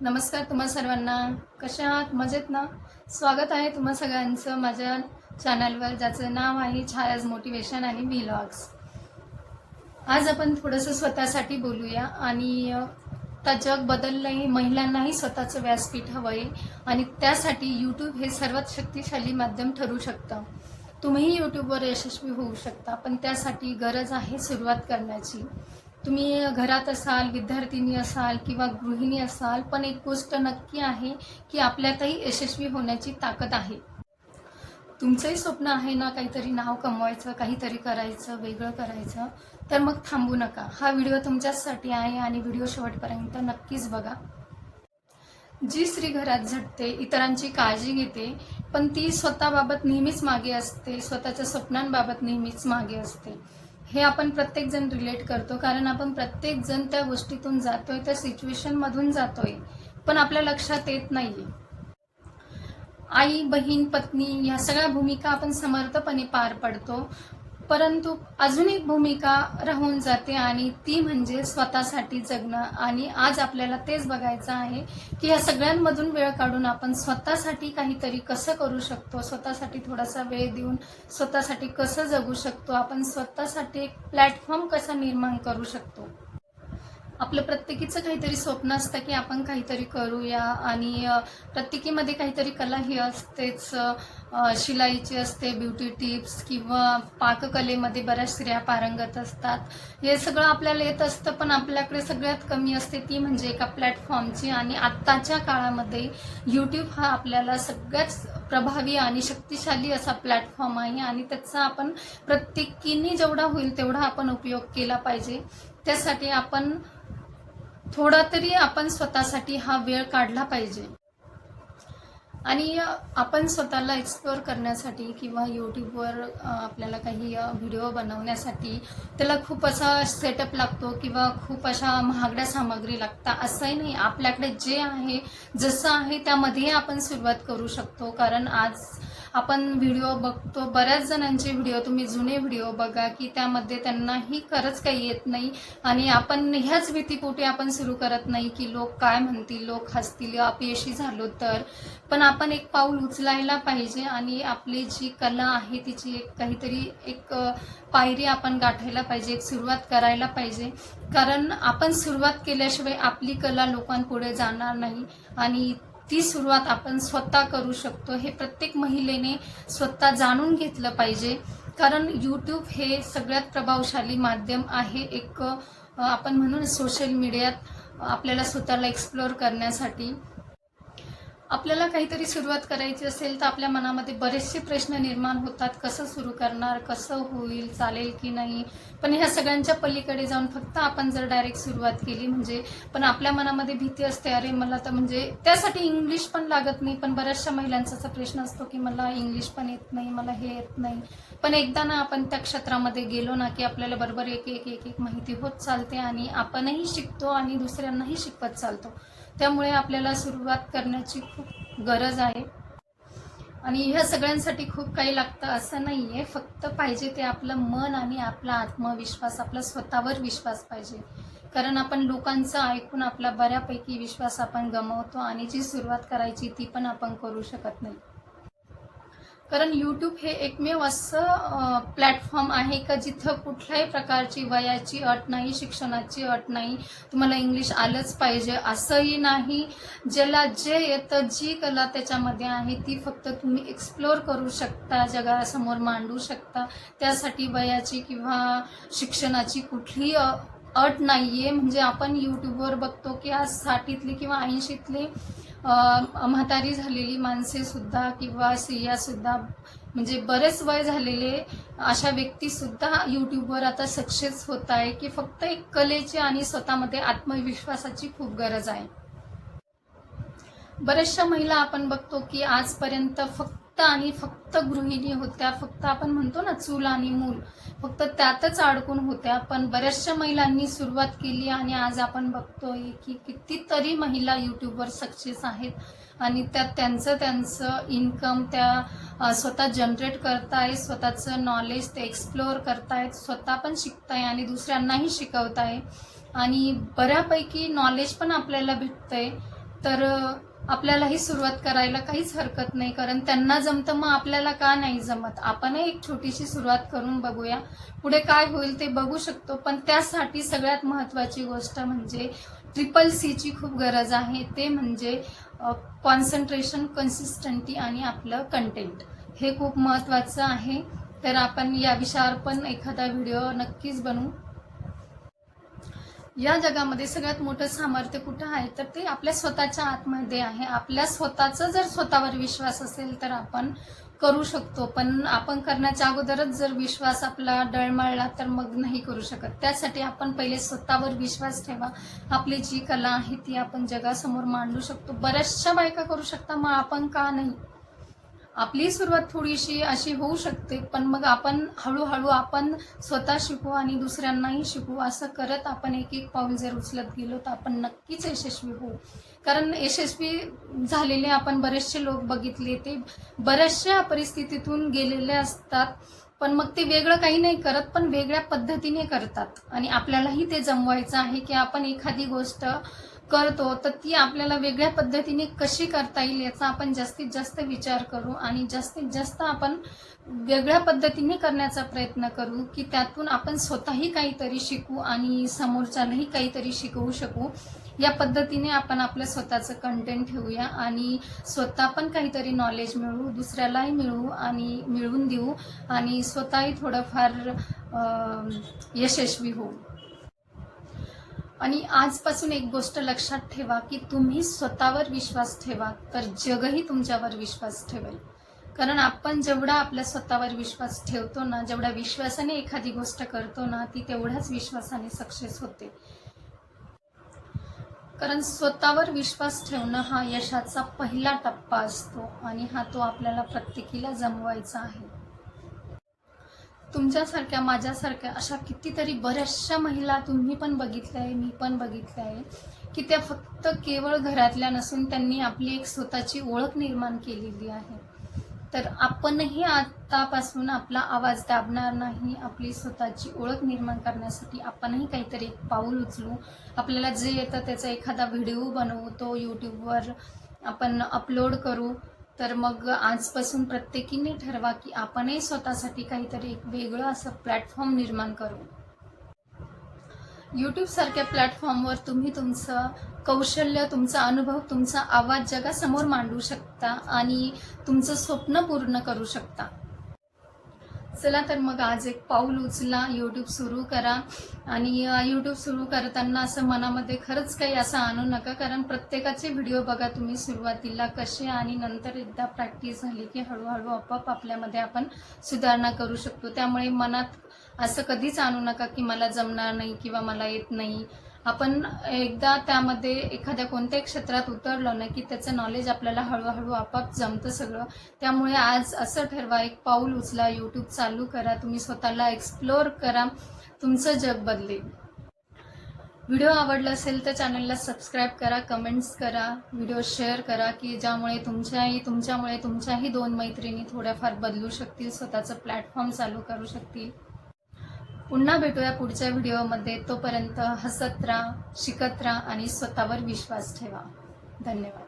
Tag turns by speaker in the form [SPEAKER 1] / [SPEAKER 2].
[SPEAKER 1] नमस्कार तुम्हा सर्वांना. कशा आहात? मजेत ना? स्वागत आहे तुम्हा सगळ्यांचं माझ्या चॅनलवर ज्याचं नाव आहे छायाज मोटिवेशन आणि व्हिलॉग्स आज आपण थोडंसं स्वतःसाठी बोलूया आणि आता जग बदललंही महिलांनाही स्वतःचं व्यासपीठ हवं आहे आणि त्यासाठी यूट्यूब हे सर्वात शक्तिशाली माध्यम ठरू शकतं. तुम्हीही यूट्यूबवर यशस्वी होऊ शकता पण त्यासाठी गरज आहे सुरुवात करण्याची. तुम्ही घरात असाल विद्यार्थिनी असाल किंवा गृहिणी असाल पण एक गोष्ट नक्की आहे की आपल्यातही यशस्वी होण्याची ताकद आहे. तुमचंही स्वप्न आहे ना काहीतरी नाव कमवायचं काहीतरी करायचं वेगळं करायचं तर मग थांबू नका. हा व्हिडिओ तुमच्यासाठी आहे आणि व्हिडिओ शेवटपर्यंत नक्कीच बघा. जी स्त्री घरात झटते इतरांची काळजी घेते पण ती स्वतःबाबत नेहमीच मागे असते स्वतःच्या स्वप्नांबाबत नेहमीच मागे असते. हे आपण प्रत्येकजण रिलेट करतो. कारण आपण प्रत्येकजण त्या गोष्टीतून जातोय त्या सिच्युएशनमधून जातोय. पण आपल्या लक्षात येत नाहीये. आई बहीण पत्नी ह्या सगळ्या भूमिका आपण समर्थपणे पार पडतो. परंतु अजून एक भूमिका राहून जाते आणि ती म्हणजे स्वतःसाठी जगणं. आणि आज आपल्याला तेच बघायचं आहे की या सगळ्यांमधून वेळ काढून आपण स्वतःसाठी काहीतरी कसं करू शकतो? स्वतःसाठी थोडासा वेळ देऊन स्वतःसाठी कसं जगू शकतो? आपण स्वतःसाठी एक प्लॅटफॉर्म कसा निर्माण करू शकतो? आपलं प्रत्येकीचं काहीतरी स्वप्न असतं की आपण काहीतरी करूया आणि प्रत्येकीमध्ये काहीतरी कला ही असतेच. शिलाईची असते ब्युटी टिप्स किंवा पाककलेमध्ये बऱ्याच स्त्रिया पारंगत असतात. हे सगळं आपल्याला येत असतं पण आपल्याकडे सगळ्यात कमी असते ती म्हणजे एका प्लॅटफॉर्मची आणि आत्ताच्या काळामध्ये यूट्यूब हा आपल्याला सगळ्याच प्रभावी आणि शक्तिशाली असा प्लॅटफॉर्म आहे आणि त्याचा आपण प्रत्येकीने जेवढा होईल तेवढा आपण उपयोग केला पाहिजे. त्यासाठी आपण थोडा तरी आपण स्वतःसाठी हा वेळ काढला पाहिजे. आणि आपण स्वतःला एक्सप्लोअर करण्यासाठी किंवा यूट्यूबवर आपल्याला काही व्हिडिओ बनवण्यासाठी त्याला खूप असा सेटअप लागतो किंवा खूप अशा महागड्या सामग्री लागतात. असंही नाही. आपल्याकडे जे आहे जसं आहे त्यामध्ये आपण सुरुवात करू शकतो. कारण आज आपण व्हिडिओ बघतो बऱ्याच जणांचे व्हिडिओ तुम्ही जुने व्हिडिओ बघा की त्यामध्ये त्यांनाही खरंच काही येत नाही. आणि आपण ह्याच भीतीपोटी आपण सुरू करत नाही की लोक काय म्हणतील लोक हसतील अपयशी झालो तर. पण आपण एक पाऊल उचलायला पाहिजे आणि आपली जी कला आहे तिची एक काहीतरी एक पायरी आपण गाठायला पाहिजे एक सुरुवात करायला पाहिजे. कारण आपण सुरुवात केल्याशिवाय आपली कला लोकांपुढे जाणार नाही. आणि ती सुरुवात आपण स्वतः करू शकतो. हे प्रत्येक महिलेने स्वतः जाणून घेतलं पाहिजे. कारण यूट्यूब हे सगळ्यात प्रभावशाली माध्यम आहे. एक आपण म्हणून सोशल मीडियात आपल्याला स्वतःला एक्सप्लोअर करण्यासाठी. आपल्याला काहीतरी सुरुवात करायची असेल तर आपल्या मनामध्ये बरेचसे प्रश्न निर्माण होतात. कसं सुरू करणार? कसं होईल? चालेल की नाही? पण ह्या सगळ्यांच्या पलीकडे जाऊन फक्त आपण जर डायरेक्ट सुरुवात केली म्हणजे पण आपल्या मनामध्ये भीती असते अरे मला तर म्हणजे त्यासाठी इंग्लिश पण लागत नाही. पण बऱ्याचशा महिलांचा असा प्रश्न असतो की मला इंग्लिश पण येत नाही मला हे येत नाही. पण एकदा ना आपण त्या क्षेत्रामध्ये गेलो ना की आपल्याला बरोबर एक एक एक एक माहिती होत चालते आणि आपणही शिकतो आणि दुसऱ्यांनाही शिकवत चालतो. त्यामुळे आपल्याला सुरुवात करण्याची खूप गरज आहे. आणि ह्या सगळ्यांसाठी खूप काही लागतं असं नाही आहे फक्त पाहिजे ते आपलं मन आणि आपला आत्मविश्वास आपला स्वतःवर विश्वास पाहिजे. कारण आपण लोकांचं ऐकून आपला बऱ्यापैकी विश्वास आपण गमावतो आणि जी सुरुवात करायची ती पण आपण करू शकत नाही. कारण यूट्यूब हे एकमेव असं प्लॅटफॉर्म आहे का जिथं कुठल्याही प्रकारची वयाची अट नाही शिक्षणाची अट नाही तुम्हाला इंग्लिश आलंच पाहिजे असंही नाही. ज्याला जे येतं जी कला त्याच्यामध्ये आहे ती फक्त तुम्ही एक्सप्लोअर करू शकता जगासमोर मांडू शकता. त्यासाठी वयाची किंवा शिक्षणाची कुठलीही अट अट नाहीये. म्हणजे आपण यूट्यूबवर बघतो की आज साठीतली किंवा ऐंशीतली म्हातारी झालेली माणसे सुद्धा किंवा स्त्रिया सुद्धा म्हणजे बरेच वय झालेले अशा व्यक्ती सुद्धा यूट्यूबवर आता सक्सेस होत आहे की फक्त एक कलेची आणि स्वतःमध्ये आत्मविश्वासाची खूप गरज आहे. बऱ्याचशा महिला आपण बघतो की आजपर्यंत फक्त फक्त आणि फक्त गृहिणी होत्या. फक्त आपण म्हणतो ना चूल आणि मूल. फक्त त्यातच अडकून होत्या. पण बऱ्याचशा महिलांनी सुरुवात केली आणि आज आपण बघतोय की कितीतरी महिला युट्यूबवर सक्सेस आहेत. आणि त्यात त्यांचं त्यांचं इन्कम त्या स्वतः जनरेट करताय स्वतःचं नॉलेज ते एक्सप्लोअर करतायत स्वतः पण शिकताय आणि दुसऱ्यांनाही शिकवताय. आणि बऱ्यापैकी नॉलेज पण आपल्याला भेटतंय. तर आपल्यालाही सुरुवात करायला काहीच हरकत नाही कारण त्यांना जमतं मग आपल्याला का नाही जमत? आपणही एक छोटीशी सुरुवात करून बघूया. पुढे काय होईल ते बघू शकतो पण त्यासाठी सगळ्यात महत्त्वाची गोष्ट म्हणजे ट्रिपल सीची खूप गरज आहे. ते म्हणजे कॉन्सन्ट्रेशन कन्सिस्टंटी आणि आपलं कंटेंट हे खूप महत्त्वाचं आहे. तर आपण या विषयावर पण एखादा व्हिडिओ नक्कीच बनवू. या जगामध्ये सगळ्यात मोठं सामर्थ्य कुठं आहे? तर ते आपल्या स्वतःच्या आतमध्ये आहे. आपल्या स्वतःचा जर स्वतःवर विश्वास असेल तर आपण करू शकतो. पण आपण करण्याच्या अगोदरच जर विश्वास आपला डळमळला तर मग नाही करू शकत. त्यासाठी आपण पहिले स्वतःवर विश्वास ठेवा. आपली जी कला आहे ती आपण जगासमोर मांडू शकतो. बऱ्याचशा बायका करू शकता मग आपण का नाही? आपली सुरुवात थोडीशी अशी होऊ शकते पण मग आपण हळूहळू आपण स्वतः शिकू आणि दुसऱ्यांनाही शिकू असं करत आपण एक एक पाऊल जर उचलत गेलो तर आपण नक्कीच यशस्वी होऊ. कारण यशस्वी झालेले आपण बरेचसे लोक बघितले ते बऱ्याचशा परिस्थितीतून गेलेले असतात पण मग ते वेगळं काही नाही करत पण वेगळ्या पद्धतीने करतात. आणि आपल्यालाही ते जमवायचं आहे की आपण एखादी गोष्ट करतो तर ती आपल्याला वेगळ्या पद्धतीने कशी करता येईल याचा आपण जास्तीत जास्त विचार करू आणि जास्तीत जास्त आपण वेगळ्या पद्धतीने करण्याचा प्रयत्न करू की त्यातून आपण स्वतःही काहीतरी शिकू आणि समोरच्यालाही काहीतरी शिकवू शकू. या पद्धतीने आपण आपलं स्वतःचं कंटेंट ठेवूया आणि स्वतः पण काहीतरी नॉलेज मिळवू दुसऱ्यालाही मिळवू आणि मिळवून देऊ आणि स्वतःही थोडंफार यशस्वी होऊ. आणि आजपासून एक गोष्ट लक्षात ठेवा की तुम्ही स्वतःवर विश्वास ठेवा तर जगही तुमच्यावर विश्वास ठेवेल. कारण आपण जेवढा आपल्या स्वतःवर विश्वास ठेवतो ना जेवढ्या विश्वासाने एखादी गोष्ट करतो ना ती तेवढ्याच विश्वासाने सक्सेस होते. कारण स्वतःवर विश्वास ठेवणं हा यशाचा पहिला टप्पा असतो आणि हा तो आपल्याला प्रत्येकीला जमवायचा आहे. तुमच्यासारख्या माझ्यासारख्या अशा कितीतरी बऱ्याचशा महिला तुम्ही पण बघितल्या आहे मी पण बघितल्या आहे की त्या फक्त केवळ घरातल्या नसून त्यांनी आपली एक स्वतःची ओळख निर्माण केलेली आहे. तर आपणही आतापासून आपला आवाज दाबणार नाही आपली स्वतःची ओळख निर्माण करण्यासाठी आपणही काहीतरी एक पाऊल उचलू. आपल्याला जे येतं त्याचा एखादा व्हिडिओ बनवू तो यूट्यूबवर आपण अपलोड करू. तर मग आजपासून प्रत्येकीने ठरवा की आपणही स्वतःसाठी काहीतरी एक वेगळं असं प्लॅटफॉर्म निर्माण करू. यूट्यूब सारख्या प्लॅटफॉर्मवर तुम्ही तुमचं कौशल्य तुमचा अनुभव तुमचा आवाज जगासमोर मांडू शकता आणि तुमचं स्वप्न पूर्ण करू शकता. चला तर मग आज एक पाऊल उचला यूट्यूब सुरू करा. आणि यूट्यूब सुरू करताना असं मनामध्ये खरंच काही असं आणू नका कारण प्रत्येकाचे व्हिडिओ बघा तुम्ही सुरुवातीला कसे आणि नंतर एकदा प्रॅक्टिस झाली की हळूहळू आपोआप आपल्यामध्ये आपण सुधारणा करू शकतो. त्यामुळे मनात असं कधीच आणू नका की मला जमणार नाही किंवा मला येत नाही. आपण एकदा त्यामध्ये एखाद्या कोणत्याही क्षेत्रात उतरलो ना की त्याचं नॉलेज आपल्याला हळूहळू आपाप जमतं सगळं. त्यामुळे आज असं ठरवा एक पाऊल उचला यूट्यूब चालू करा तुम्ही स्वतःला एक्सप्लोअर करा तुमचं जग बदलेल व्हिडिओ आवडला असेल तर चॅनलला सबस्क्राईब करा कमेंट्स करा व्हिडिओ शेअर करा की ज्यामुळे तुमच्याही तुमच्यामुळे तुमच्याही दोन मैत्रिणी थोड्याफार बदलू शकतील स्वतःचं प्लॅटफॉर्म चालू करू शकतील. पुन्हा भेटूया पुढच्या व्हिडिओमध्ये. तोपर्यंत हसत राहा शिकत राहा आणि स्वतःवर विश्वास ठेवा. धन्यवाद.